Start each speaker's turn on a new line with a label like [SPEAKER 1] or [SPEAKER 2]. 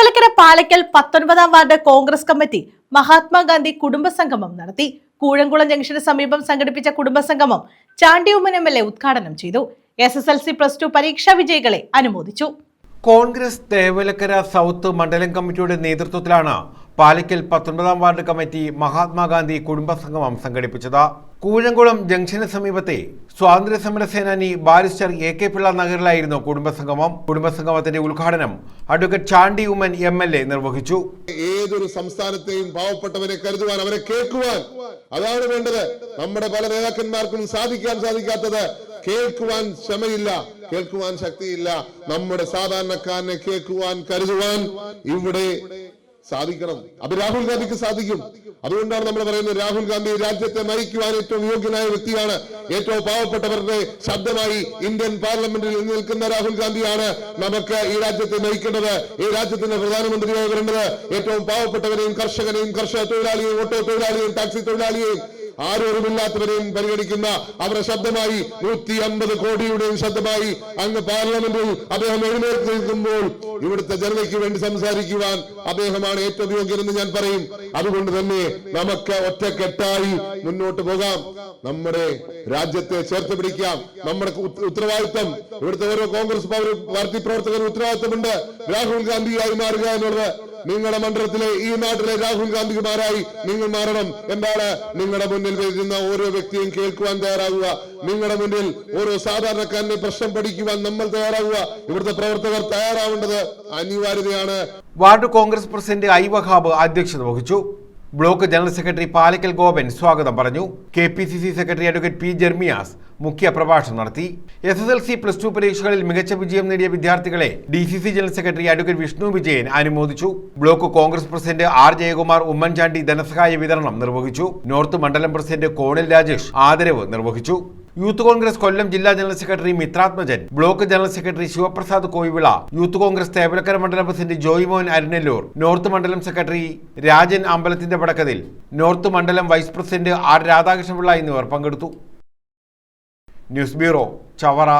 [SPEAKER 1] തേവലക്കര പാലക്കൽ പത്തൊൻപതാം ward Congress committee Mahatma Gandhi കുടുംബസംഗമം നടത്തി. കൂഴംകുളം ജംഗ്ഷന് സമീപം സംഘടിപ്പിച്ച കുടുംബസംഗമം Chandy Oommen M L A ഉദ്ഘാടനം ചെയ്തു. S S L C plus two പരീക്ഷാ വിജയികളെ അനുമോദിച്ചു.
[SPEAKER 2] കോൺഗ്രസ് തേവലക്കര സൗത്ത് മണ്ഡലം കമ്മിറ്റിയുടെ നേതൃത്വത്തിലാണ് പാലക്കൽ പത്തൊൻപതാം വാർഡ് കമ്മിറ്റി മഹാത്മാഗാന്ധി കുടുംബസംഗമം സംഘടിപ്പിച്ചത്. കൂഴംകുളം ജംഗ്ഷന് സമീപത്തെ സ്വാതന്ത്ര്യ സമര സേനാനി ബാരിസ്റ്റർ എ കെ പിള്ള നഗറിലായിരുന്നു കുടുംബസംഗമം. കുടുംബസംഗമത്തിന്റെ ഉദ്ഘാടനം advocate Chandy Oommen M L A നിർവഹിച്ചു.
[SPEAKER 3] ഏതൊരു സംസ്ഥാനത്തെയും പാവപ്പെട്ടവരെ കരുതുവാൻ അവരെ കേൾക്കുവാൻ അതാണ് വേണ്ടത്. നമ്മുടെ പല നേതാക്കന്മാർക്കും സാധിക്കാൻ സാധിക്കാത്തത് കേൾക്കുവാൻ ക്ഷമയില്ല കേൾക്കുവാൻ ശക്തിയില്ല. നമ്മുടെ സാധാരണക്കാരനെ കേൾക്കുവാൻ കരുതുവാൻ ഇവിടെ സാധിക്കണം. അത് രാഹുൽ ഗാന്ധിക്ക് സാധിക്കും. അതുകൊണ്ടാണ് നമ്മൾ പറയുന്നത് രാഹുൽ ഗാന്ധി രാജ്യത്തെ നയിക്കുവാൻ ഏറ്റവും യോഗ്യനായ വ്യക്തിയാണ്. ഏറ്റവും പാവപ്പെട്ടവരുടെ ശബ്ദമായി ഇന്ത്യൻ പാർലമെന്റിൽ നിൽക്കുന്ന രാഹുൽ ഗാന്ധിയാണ് നമുക്ക് ഈ രാജ്യത്തെ നയിക്കേണ്ടത്. ഈ രാജ്യത്തിന്റെ പ്രധാനമന്ത്രിയായി വരേണ്ടത് ഏറ്റവും പാവപ്പെട്ടവരെയും കർഷകനെയും കർഷക തൊഴിലാളിയെയും ഓട്ടോ തൊഴിലാളിയെയും ടാക്സി തൊഴിലാളിയെയും ആരോരുമില്ലാത്തവരെയും പരിഗണിക്കുന്ന അവരുടെ ശബ്ദമായി നൂറ്റി അമ്പത് കോടിയുടെയും ശബ്ദമായി അങ്ങ് പാർലമെന്റിൽ അദ്ദേഹം എഴുന്നേറ്റ് നിൽക്കുമ്പോൾ ഇവിടുത്തെ ജനതയ്ക്ക് വേണ്ടി സംസാരിക്കുവാൻ അദ്ദേഹമാണ് ഏറ്റവും യോഗ്യനെന്ന് ഞാൻ പറയും. അതുകൊണ്ട് തന്നെ നമുക്ക് ഒറ്റക്കെട്ടായി മുന്നോട്ട് പോകാം. നമ്മുടെ രാജ്യത്തെ ചേർത്ത് പിടിക്കാം. നമ്മുടെ ഉത്തരവാദിത്വം ഇവിടുത്തെ ഓരോ കോൺഗ്രസ് പാർട്ടി പ്രവർത്തകർ ഉത്തരവാദിത്വമുണ്ട്. രാഹുൽ ഗാന്ധിയായി മാറുക എന്നുള്ളത് നിങ്ങളുടെ മണ്ഡലത്തിലെ ഈ നാട്ടിലെ രാഹുൽ ഗാന്ധിമാരായി നിങ്ങൾ മാറണം. എന്താണ്? നിങ്ങളുടെ മുന്നിൽ വരുന്ന ഓരോ വ്യക്തിയും കേൾക്കുവാൻ തയ്യാറാകുക നിങ്ങളുടെ മുന്നിൽ ഓരോ സാധാരണക്കാരന്റെ പ്രശ്നം പഠിക്കുവാൻ നമ്മൾ തയ്യാറാകുക ഇവിടുത്തെ പ്രവർത്തകർ തയ്യാറാവേണ്ടത് അനിവാര്യതയാണ്.
[SPEAKER 2] Ward Congress president I Wahab അധ്യക്ഷത വഹിച്ചു. Block general secretary Palickal Gopan സ്വാഗതം പറഞ്ഞു. K P C C secretary advocate P Jermias മുഖ്യ പ്രഭാഷണം നടത്തി. S S L C plus two പരീക്ഷകളിൽ മികച്ച വിജയം നേടിയ വിദ്യാർത്ഥികളെ D C C general secretary advocate Vishnu Vijayan അനുമോദിച്ചു. Block Congress president R Jayakumar Oommen Chandy ധനസഹായ വിതരണം നിർവഹിച്ചു. നോർത്ത് മണ്ഡലം പ്രസിഡന്റ് കോണിൽ രാജേഷ് ആദരവ് നിർവഹിച്ചു. യൂത്ത് കോൺഗ്രസ് കൊല്ലം ജില്ലാ general secretary Mithrathmajan block general secretary Sivaprasad Koyivila youth Congress Thevalakkara മണ്ഡലം പ്രസിഡന്റ് ജോയ് മോഹൻ അരുണല്ലൂർ നോർത്ത് മണ്ഡലം സെക്രട്ടറി രാജൻ അമ്പലത്തിന്റെ പടക്കതിൽ നോർത്ത് മണ്ഡലം വൈസ് പ്രസിഡന്റ് ആർ രാധാകൃഷ്ണപിള്ള എന്നിവർ പങ്കെടുത്തു. News bureau Chavara.